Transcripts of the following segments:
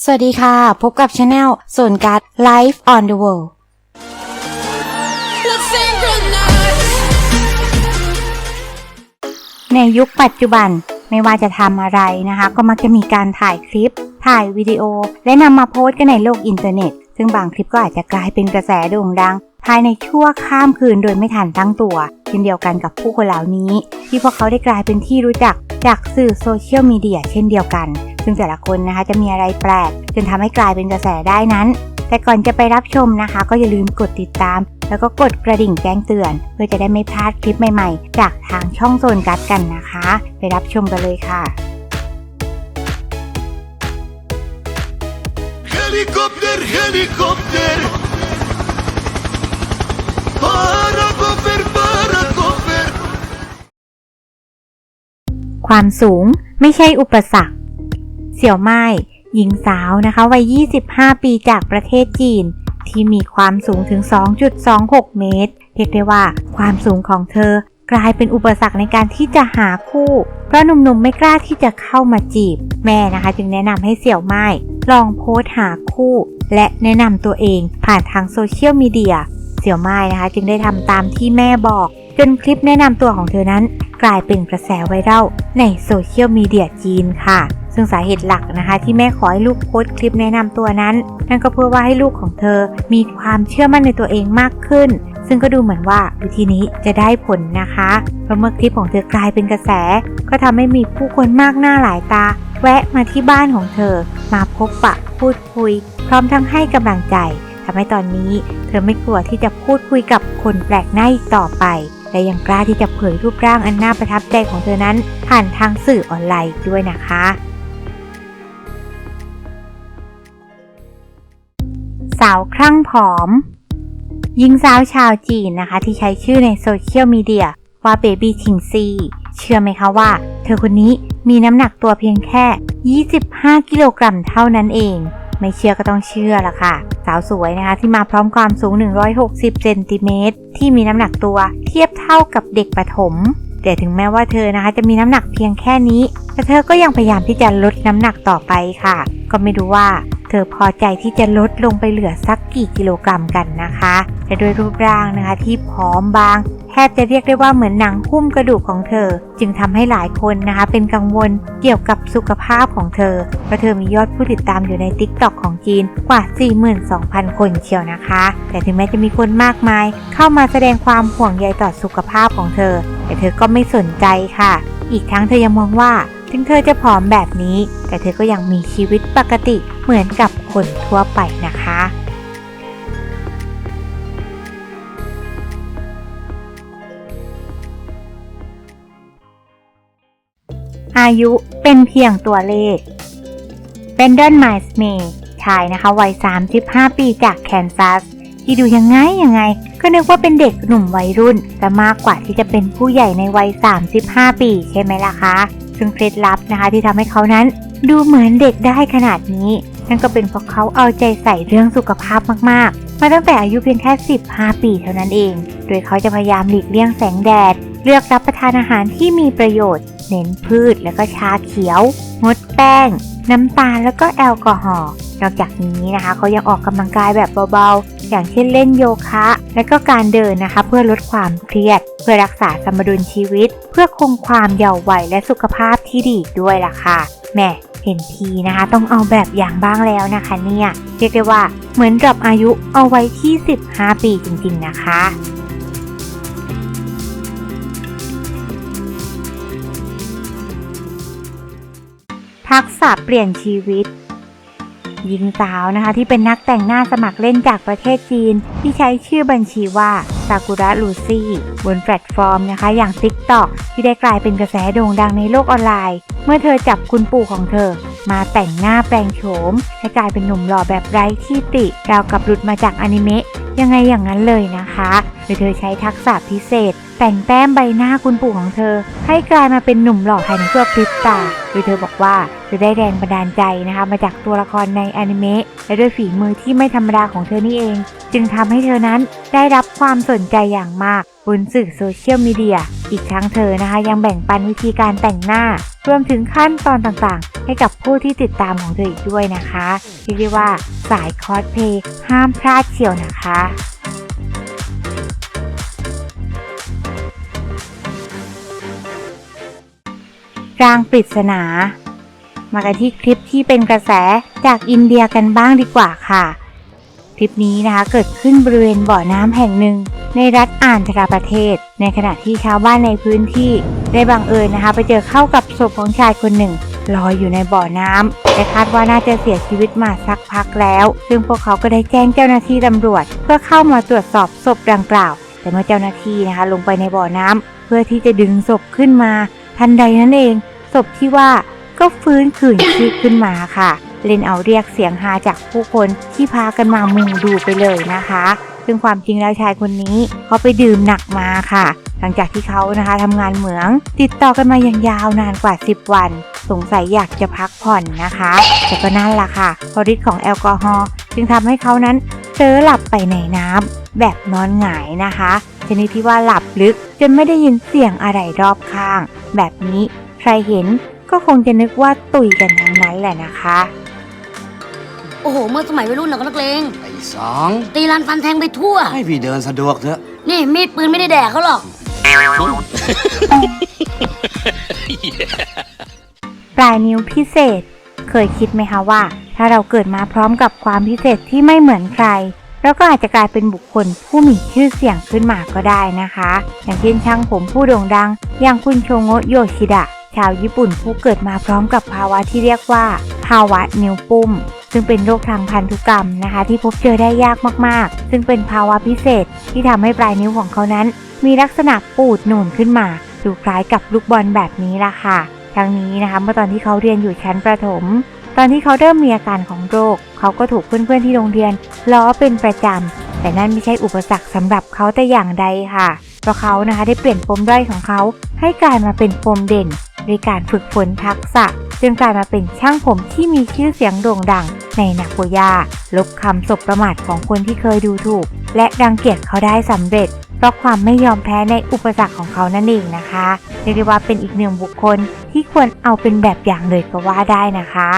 สวัสดีค่ะ พบกับช anel ส่วนการ Life on the World ในยุคปัจจุบันไม่ว่าจะทำอะไรนะคะ ก็มักจะมีการถ่ายคลิป ถ่ายวิดีโอ และนำมาโพสต์กันในโลกอินเทอร์เน็ต ซึ่งบางคลิปก็อาจจะกลายเป็นกระแสโด่งดัง ภายในชั่วข้ามคืนโดยไม่ทันตั้งตัว ช่นเดียวกันกับผู้คนเหล่านี้ ที่พวกเขาได้กลายเป็นที่รู้จักจากสื่อโซเชียลมีเดียเช่นเดียวกัน ซึ่งแต่ละคนนะคะจะมีอะไรแปลก จนทำให้กลายเป็นกระแสได้นั้น แต่ก่อนจะไปรับชมนะคะ ก็อย่าลืมกดติดตาม แล้วก็กดกระดิ่งแจ้งเตือน เพื่อจะได้ไม่พลาดคลิปใหม่ๆ จากทางช่องโซนกัดกันนะคะ ไปรับชมกันเลยค่ะ Helikopter, helikopter. Parakofer, ความสูงไม่ใช่อุปสรรค เสี่ยวไม้หญิงสาวนะคะวัย 25 ปีจากประเทศจีน ที่มีความสูงถึง 2.26 เมตร เรียกได้ว่าความสูงของเธอกลายเป็นอุปสรรคในการที่จะหาคู่ เพราะหนุ่มๆไม่กล้าที่จะเข้ามาจีบ แม่นะคะ จึงแนะนำให้เสี่ยวไม้ลองโพสต์หาคู่ และแนะนำตัวเองผ่านทางโซเชียลมีเดีย เสี่ยวไม้นะคะ จึงได้ทำตามที่แม่บอก จนคลิปแนะนำตัวของเธอนั้น กลายเป็นกระแสไวรัลในโซเชียลมีเดียจีนค่ะ ซึ่งสาเหตุหลักนะคะที่แม่ขอให้ลูกโพสต์คลิปแนะนำตัวนั้น นั่นก็เพื่อว่าให้ลูกของเธอมีความเชื่อมั่นในตัวเองมากขึ้น ซึ่งก็ดูเหมือนว่าวิธีนี้จะได้ผลนะคะ เพราะเมื่อคลิปของเธอกลายเป็นกระแส ก็ทำให้มีผู้คนมากหน้าหลายตา แวะมาที่บ้านของเธอ มาพบปะพูดคุย พร้อมทั้งให้กำลังใจทำให้ตอนนี้เธอไม่กลัวที่จะพูดคุยกับคนแปลกหน้าอีกต่อไป และยังกล้าที่จะเผยรูปร่างอันน่าประทับใจของเธอนั้น ผ่านทางสื่อออนไลน์ด้วยนะคะ สาวคลั่งผอม หญิงสาวชาวจีนนะคะ ที่ใช้ชื่อในโซเชียลมีเดียว่าเบบี้ทิงซีเชื่อไหมคะว่า เธอคนนี้มีน้ำหนักตัวเพียงแค่ 25 กิโลกรัมเท่านั้นเอง ไม่เชื่อก็ต้องเชื่อละค่ะ สาวสวยนะคะที่มาพร้อมความสูง 160 เซนติเมตรที่มีน้ำหนักตัวเทียบเท่ากับเด็กประถม แต่ถึงแม้ว่าเธอนะคะจะมีน้ำหนักเพียงแค่นี้ แต่เธอก็ยังพยายามที่จะลดน้ำหนักต่อไปค่ะ ก็ไม่รู้ว่า เธอพอใจที่จะลดลงไปเหลือสักกี่กิโลกรัมกันนะคะแต่ด้วยรูปร่างนะคะที่ผอมบางแทบจะเรียกได้ว่าเหมือนหนังหุ้มกระดูกของเธอ จึงทำให้หลายคนนะคะเป็นกังวลเกี่ยวกับสุขภาพของเธอ เพราะเธอมียอดผู้ติดตามอยู่ใน t ิ k t o k ของจีนกว่า 42,000 คนเชียวนะคะ แต่ถึงแม้จะมีคนมากมาย เข้ามาแสดงความห่วงใยต่อสุขภาพของเธอ แต่เธอก็ไม่สนใจค่ะ อีกทั้งเธอยังมองว่า ถึงเธอจะผอมแบบนี้ แต่เธอก็ยังมีชีวิตปกติเหมือนกับคนทั่วไปนะคะ อายุเป็นเพียงตัวเลขเบนดอนไมส์เมย์ชายนะคะวัย 35 ปีจากแคนซัส ที่ดูยังไงยังไง ก็นึกว่าเป็นเด็กหนุ่มวัยรุ่น แต่มากกว่าที่จะเป็นผู้ใหญ่ในวัย 35 ปีใช่ไหมล่ะคะ ซึ่งเคล็ดลับนะคะที่ทำให้เขานั้น ดูเหมือนเด็กได้ขนาดนี้ นั่นก็เป็นเพราะเขาเอาใจใส่เรื่องสุขภาพมากๆ มาตั้งแต่อายุเพียงแค่ 15 ปีเท่านั้นเอง โดยเขาจะพยายามหลีกเลี่ยงแสงแดด เลือกรับประทานอาหารที่มีประโยชน์ เน้นพืชแล้วก็ชาเขียว งดแป้ง น้ำตาลแล้วก็แอลกอฮอล์นอกจากนี้นะคะเขายังออกกำลังกายแบบเบาๆ อย่างเช่นเล่นโยคะ และก็การเดินนะคะ เพื่อลดความเครียด เพื่อรักษาสมดุลชีวิต เพื่อคงความเยาว์วัยและสุขภาพที่ดีด้วยล่ะค่ะแม่เห็นทีนะคะ ต้องเอาแบบอย่างบ้างแล้วนะคะเนี่ยเรียกได้ว่าเหมือนกับอายุเอาไว้ที่ 15 ปีจริงๆนะคะทักษะเปลี่ยนชีวิต หญิงสาวนะคะ ที่เป็นนักแต่งหน้าสมัครเล่นจากประเทศจีน ที่ใช้ชื่อบัญชีว่าซากุระลูซี่บนแพลตฟอร์มนะคะ อย่าง TikTok ที่ได้กลายเป็นกระแสโด่งดังในโลกออนไลน์ เมื่อเธอจับคุณปู่ของเธอ มาแต่งหน้าแปลงโฉม ให้กลายเป็นหนุ่มหล่อแบบไร้ที่ติราวกับหลุดมาจากอนิเมะ ยังไงอย่างนั้นเลยนะคะโดยเธอใช้ทักษะพิเศษ แต่งแต้มใบหน้าคุณปู่ของเธอ ให้กลายมาเป็นหนุ่มหล่อภายในชั่วพริบตาโดยเธอบอกว่าเธอได้แรงบันดาลใจนะคะ มาจากตัวละครในอนิเมะและด้วยฝีมือที่ไม่ธรรมดาของเธอนี่เอง จึงทำให้เธอนั้นได้รับความสนใจอย่างมากบนสื่อโซเชียลมีเดียอีกทั้งเธอนะคะ ยังแบ่งปันวิธีการแต่งหน้ารวมถึงขั้นตอนต่างๆ ให้กับผู้ที่ติดตามของเธออีกด้วยนะคะเรียกได้ว่า สายคอสเพลย์ห้ามพลาดเชียวนะคะร่างปริศนา มากันที่คลิปที่เป็นกระแสจากอินเดียกันบ้างดีกว่าค่ะ คลิปนี้นะคะเกิดขึ้นบริเวณบ่อน้ำแห่งหนึ่ง ในรัฐอ่านทราประเทศ ในขณะที่ชาวบ้านในพื้นที่ ได้บังเอิญนะคะ ไปเจอเข้ากับศพของชายคนหนึ่ง ลอยอยู่ในบ่อน้ำและคาดว่าน่าจะเสียชีวิตมาสักพักแล้ว ซึ่งพวกเขาก็ได้แจ้งเจ้าหน้าที่ตำรวจ เพื่อเข้ามาตรวจสอบศพดังกล่าว แต่เมื่อเจ้าหน้าที่นะคะ ลงไปในบ่อน้ำเพื่อที่จะดึงศพขึ้นมา ทันใดนั้นเองศพที่ว่าก็ฟื้นคืนชีพขึ้นมาค่ะ เล่นเอาเรียกเสียงฮาจากผู้คนที่พากันมามุงดูไปเลยนะคะ ซึ่งความจริงแล้วชายคนนี้เขาไปดื่มหนักมาค่ะ หลังจากที่เขานะคะทำงานเหมือง ติดต่อกันมาอย่างยาวนานกว่า 10 วัน สงสัยอยากจะพักผ่อนนะคะ แต่ก็นั่นล่ะค่ะพอฤทธิ์ของแอลกอฮอล์จึงทำให้เขานั้นเจอหลับไปในน้ำแบบนอนหงายนะคะชนิดที่ว่าหลับลึกจนไม่ได้ยินเสียงอะไรรอบข้าง แบบนี้ใครเห็นก็คงจะนึกว่าตุยกันทั้งนั้นแหละนะคะ โอ้โห เมื่อสมัยวัยรุ่นเราก็นักเลง ไอ้สองตีรันฟันแทงไปทั่ว ให้พี่เดินสะดวกเถอะ นี่มีดปืนไม่ได้แดกเขาหรอก ปลายนิ้วพิเศษ เคยคิดไหมคะว่า ถ้าเราเกิดมาพร้อมกับความพิเศษที่ไม่เหมือนใคร เราก็อาจจะกลายเป็นบุคคลผู้มีชื่อเสียงขึ้นมาก็ได้นะคะ อย่างเช่นช่างผมผู้โด่งดัง อย่างคุณโชโงะโยชิดะ ชาวญี่ปุ่นผู้เกิดมาพร้อมกับภาวะที่เรียกว่าภาวะนิ้วปุ้มซึ่งเป็นโรคทางพันธุกรรมนะคะ ที่พบเจอได้ยากมากๆ ซึ่งเป็นภาวะพิเศษที่ทำให้ปลายนิ้วของเขานั้น มีลักษณะปูดหนูนขึ้นมา ดูคล้ายกับลูกบอลแบบนี้ล่ะค่ะ ทั้งนี้นะคะเมื่อตอนที่เขาเรียนอยู่ชั้นประถม ตอนที่เขาเริ่มมีอาการของโรค เขาก็ถูกเพื่อนๆที่โรงเรียนล้อเป็นประจำแต่นั่นไม่ใช่อุปสรรคสำหรับเขาแต่อย่างใดค่ะเพราะเขานะคะได้เปลี่ยนปมด้อยของเขาให้กลายมาเป็นปมเด่น โดยการฝึกฝนทักษะจนกลายมาเป็นช่างผมที่มีชื่อเสียงโด่งดังในนาโกย่าลบคำสบประมาทของคนที่เคยดูถูก และรังเกียจเขาได้สำเร็จ เพราะความไม่ยอมแพ้ในอุปสรรคของเขานั่นเองนะคะเรียกได้ว่าเป็นอีกหนึ่งบุคคลที่ควรเอาเป็นแบบอย่างเลยก็ว่าได้นะคะ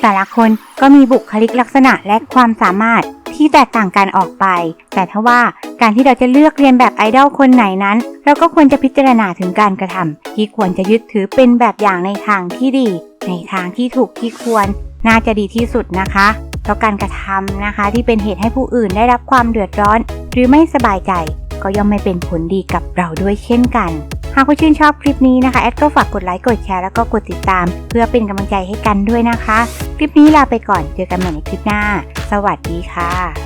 แต่ละคนก็มีบุคลิกลักษณะและความสามารถ ที่แตกต่างกันออกไป แต่ถ้าว่าการที่เราจะเลือกเรียนแบบไอดอลคนไหนนั้น เราก็ควรจะพิจารณาถึงการกระทำที่ควรจะยึดถือเป็นแบบอย่างในทางที่ดี ในทางที่ถูกที่ควร น่าจะดีที่สุดนะคะเพราะการกระทำนะคะ ที่เป็นเหตุให้ผู้อื่นได้รับความเดือดร้อน หรือไม่สบายใจ ก็ย่อมไม่เป็นผลดีกับเราด้วยเช่นกัน หากคุณชื่นชอบคลิปนี้นะคะแอดก็ฝากกดไลค์กดแชร์แล้วก็กดติดตาม เพื่อเป็นกำลังใจให้กันด้วยนะคะ คลิปนี้ลาไปก่อนเจอกันใหม่ในคลิปหน้า สวัสดีค่ะ